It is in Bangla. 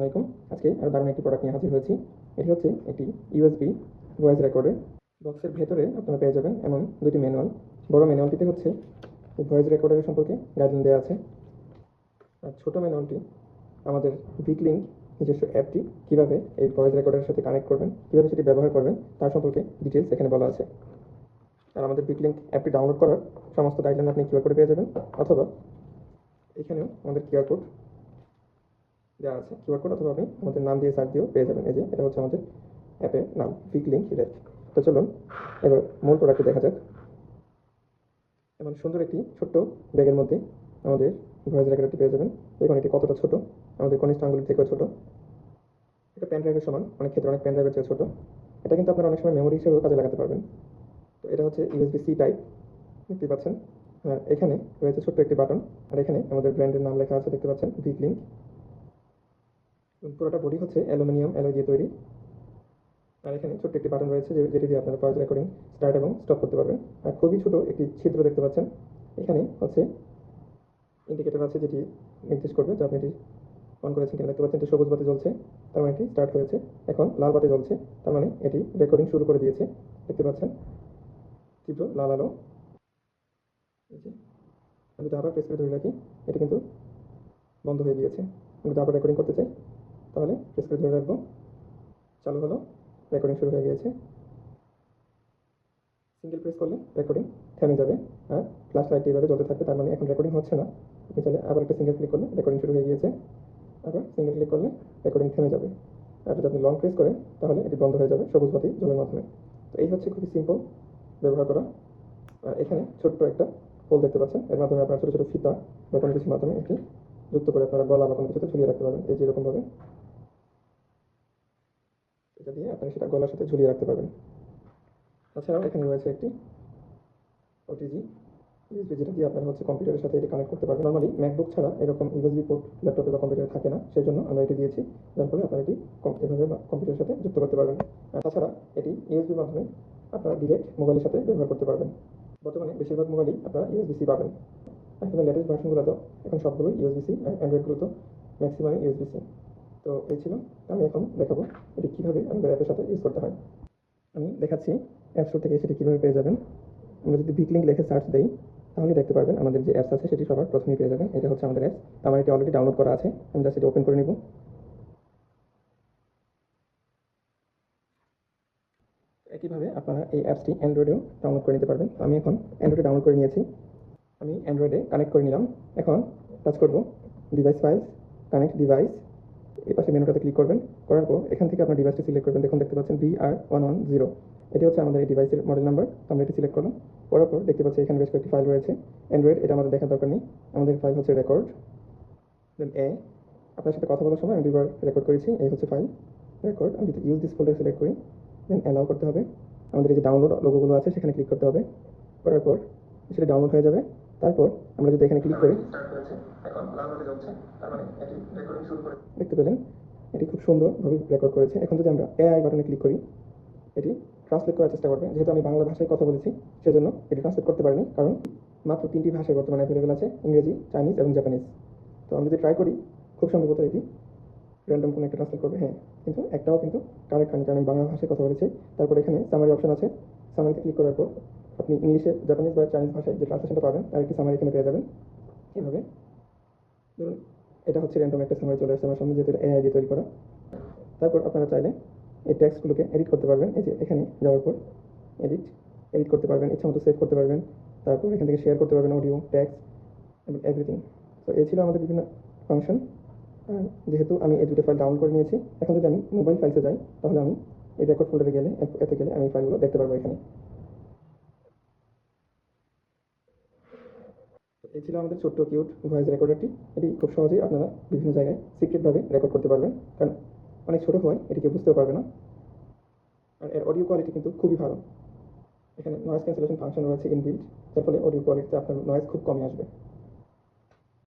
আলাইকুম। আজকে আরও দারুণ একটি প্রোডাক্ট নিয়ে হাজির হয়েছি। এটি হচ্ছে একটি ইউএসবি ভয়েস রেকর্ডার বক্সের ভেতরে আপনারা পেয়ে যাবেন এমন দুটি ম্যানুয়াল বড় ম্যানুয়ালটিতে হচ্ছে ভয়েস রেকর্ডারের সম্পর্কে গাইডলাইন দেওয়া আছে। আর ছোটো ম্যানুয়ালটি আমাদের ভিকলিঙ্ক নিজস্ব অ্যাপটি কীভাবে এই ভয়েস রেকর্ডারের সাথে কানেক্ট করবেন, কীভাবে সেটি ব্যবহার করবেন, তার সম্পর্কে ডিটেলস এখানে বলা আছে। আর আমাদের বিকলিঙ্ক অ্যাপটি ডাউনলোড করার সমস্ত গাইডলাইন আপনি কিউআর কোডে পেয়ে যাবেন। অথবা এখানেও আমাদের কিউআর কোড দেওয়া আছে কিউআর কোড অথবা আপনি আমাদের নাম দিয়ে সার্চ দিয়েও পেয়ে যাবেন। এই যে, এটা হচ্ছে আমাদের অ্যাপের নাম পিক লিঙ্ক রেট তো চলুন, এবার মূল প্রোডাক্টটি দেখা যাক। এমন সুন্দর একটি ছোট্ট ব্যাগের মধ্যে আমাদের ভয়েস রেকর্ডারটি পেয়ে যাবেন। দেখুন এটি কতটা ছোট? আমাদের কনিষ্ঠ আঙ্গুলির থেকেও ছোট। এটা পেন ড্রাইভের সমান, অনেক ক্ষেত্রে অনেক পেন ড্রাইভের চেয়ে ছোট। এটা কিন্তু আপনারা অনেক সময় মেমোরি হিসেবেও কাজে লাগাতে পারবেন। তো এটা হচ্ছে ইউএসবি সি টাইপ দেখতে পাচ্ছেন? আর এখানে রয়েছে ছোট্ট একটি বাটন আর এখানে আমাদের ব্র্যান্ডের নাম লেখা আছে, দেখতে পাচ্ছেন? ভিক লিঙ্ক পুরোটা বডি হচ্ছে অ্যালুমিনিয়াম অ্যালয় দিয়ে তৈরি। আর এখানে ছোট্ট একটি বাটন রয়েছে যেটি দিয়ে আপনারা ভয়েস রেকর্ডিং স্টার্ট এবং স্টপ করতে পারবেন। আর খুবই ছোট একটি ছিদ্র দেখতে পাচ্ছেন। এখানে হচ্ছে ইন্ডিকেটর আছে যেটি নির্দেশ করবে যে আপনি এটি অন করেছেন কিনা। দেখতে পাচ্ছেন এটি সবুজ বাতি জ্বলছে, তার মানে এটি স্টার্ট হয়েছে। এখন লাল বাতি জ্বলছে, তার মানে এটি রেকর্ডিং শুরু করে দিয়েছে। দেখতে পাচ্ছেন তীব্র লাল আলো। আমি যদি আবার প্রেস করে ধরে রাখি। এটি কিন্তু বন্ধ হয়ে গিয়েছে। আমি যদি আবার রেকর্ডিং করতে চাই। তাহলে প্রেস করে ধরে রাখব। চালু হলো। রেকর্ডিং শুরু হয়ে গিয়েছে। সিঙ্গেল প্রেস করলে রেকর্ডিং থেমে যাবে। আর ফ্ল্যাশ লাইট এইভাবে জ্বলতে থাকবে, তার মানে এখন রেকর্ডিং হচ্ছে না। আপনি চাইলে আবার একটা সিঙ্গেল ক্লিক করলে রেকর্ডিং শুরু হয়ে গিয়েছে। আবার সিঙ্গেল ক্লিক করলে রেকর্ডিং থেমে যাবে। আর যদি আপনি লং প্রেস করেন, তাহলে এটি বন্ধ হয়ে যাবে সবুজ বাতি জলের মাধ্যমে। তো এই হচ্ছে খুবই সিম্পল ব্যবহার করা। আর এখানে ছোট্ট একটা হোল দেখতে পাচ্ছেন। এর মাধ্যমে আপনার ছোটো ছোটো ফিতা বা কোনো কিছুর মাধ্যমে এটি যুক্ত করে আপনারা গলা বা কোনো কিছুতে ঝুলিয়ে রাখতে পারবেন। এই যে এরকমভাবে। এটা দিয়ে আপনি সেটা গলার সাথে ঝুলিয়ে রাখতে পারবেন। তাছাড়াও এখানে রয়েছে একটি ওটিজি ইউএসবি যেটা দিয়ে আপনারা হচ্ছে কম্পিউটারের সাথে এটি কানেক্ট করতে পারবেন। নর্মালি ম্যাকবুক ছাড়া এরকম ইউএসবি পোর্ট ল্যাপটপে বা কম্পিউটারে থাকে না সেই জন্য আমরা এটি দিয়েছি। যার ফলে আপনারা এটি এভাবে কম্পিউটারের সাথে যুক্ত করতে পারবেন। তাছাড়া এটি ইউএসবির মাধ্যমে আপনারা ডিরেক্ট মোবাইলের সাথে ব্যবহার করতে পারবেন। বর্তমানে বেশিরভাগ মোবাইলই আপনারা ইউএসবি সি পাবেন। এখন লেটেস্ট ভার্সনগুলো তো এখন সবগুলোই ইউএসবি সি অ্যান্ড্রয়েডগুলো তো ম্যাক্সিমামই ইউএসবি সি তো এই ছিল। আমি এখন দেখাবো এটি কীভাবে আমাদের অ্যাপের সাথে ইউজ করতে হয়। আমি দেখাচ্ছি অ্যাপ স্টোর থেকে সেটি কীভাবে পেয়ে যাবেন। আমরা যদি বিকলিং লিখে সার্চ দিই তাহলে দেখতে পারবেন আমাদের যে অ্যাপস আছে সেটি সবার প্রথমেই পেয়ে যাবেন। এটা হচ্ছে আমাদের অ্যাপস আমার এটি অলরেডি ডাউনলোড করা আছে। আমি জাস্ট এটা ওপেন করে নিব। একইভাবে আপনারা এই অ্যাপসটি অ্যান্ড্রয়েডেও ডাউনলোড করে নিতে পারবেন। আমি এখন অ্যান্ড্রয়েডে ডাউনলোড করে নিয়েছি। আমি অ্যান্ড্রয়েডে কানেক্ট করে নিলাম। এখন টাচ করব। ডিভাইস ফাইলস কানেক্ট ডিভাইস এই পাশে মেনুটাতে ক্লিক করবেন, করার পর এখান থেকে আপনার ডিভাইসটি সিলেক্ট করবেন। দেখুন, দেখতে পাচ্ছেন B R one one zero এটি হচ্ছে আমাদের এই ডিভাইসের মডেল নাম্বার আমরা এটি সিলেক্ট করলাম। করার পর দেখতে পাচ্ছি এখানে বেশ কয়েকটি ফাইল রয়েছে। অ্যান্ড্রয়েড এটা আমাদের দেখার দরকার নেই। আমাদের ফাইল হচ্ছে রেকর্ড দেন এ আপনার সাথে কথা বলার সময় আমি দুবার রেকর্ড করেছি এই হচ্ছে ফাইল রেকর্ড আমি যদি ইউজ দিস ফোল্ডার সিলেক্ট করি দেন অ্যালাউ করতে হবে। আমাদের এই যে ডাউনলোড লোগোগুলো আছে, সেখানে ক্লিক করতে হবে। করার পর সেটা ডাউনলোড হয়ে যাবে। তারপর আমরা যদি এখানে ক্লিক করি দেখতে পেলেন, এটি খুব সুন্দরভাবে রেকর্ড করেছে। এখন যদি আমরা এআই বাটনে ক্লিক করি, এটি ট্রান্সলেট করার চেষ্টা করবে। যেহেতু আমি বাংলা ভাষায় কথা বলেছি, সেজন্য এটি ট্রান্সলেট করতে পারিনি, কারণ মাত্র তিনটি ভাষায় বর্তমানে অ্যাভেলেবেল আছে, ইংরেজি চাইনিজ এবং জাপানিজ তো আমি যদি ট্রাই করি, খুব সম্ভবত এটি র্যান্ডম কোনো একটা ট্রান্সলেট করবে। হ্যাঁ কিন্তু একটাও কিন্তু কারেক্ট হয়নি কারণ আমি বাংলা ভাষায় কথা বলেছি। তারপর এখানে সামারি অপশন আছে। সামারিতে ক্লিক করার পর আপনি ইংলিশে জাপানিজ বা চাইনিজ ভাষায় যে ট্রান্সলেশনটা পাবেন, তার একটি সামারি এখানে পেয়ে যাবেন। এভাবে ধরুন, এটা হচ্ছে র্যান্ডম একটা সামারি চলে আসছে আমার সামনে, যেহেতু এআই দিয়ে তৈরি করা। তারপর আপনারা চাইলে এই টেক্সটগুলোকে এডিট করতে পারবেন। এই যে এখানে যাওয়ার পর এডিট এডিট করতে পারবেন, ইচ্ছা মতো সেভ করতে পারবেন। তারপর এখান থেকে শেয়ার করতে পারবেন অডিও টেক্সট এবং এভরিথিং তো এই ছিল আমাদের বিভিন্ন ফাংশন যেহেতু আমি এই দুটো ফাইল ডাউনলোড করে নিয়েছি, এখন যদি আমি মোবাইল ফাইলসে যাই, তাহলে আমি এই রেকর্ড ফোল্ডারে গেলে, এতে গেলে আমি ফাইলগুলো দেখতে পারব এখানে। এই ছিল আমাদের ছোট্ট কিউট ভয়েস রেকর্ডারটি এটি খুব সহজেই আপনারা বিভিন্ন জায়গায় সিক্রেটভাবে রেকর্ড করতে পারবেন। কারণ অনেক ছোটো হয়, এটিকে বুঝতেও পারবে না। আর এর অডিও কোয়ালিটি কিন্তু খুবই ভালো। এখানে নয়েজ ক্যান্সেলেশন ফাংশন রয়েছে ইনবিল্ট যার ফলে অডিও কোয়ালিটিতে আপনার নয়েজ খুব কমই আসবে।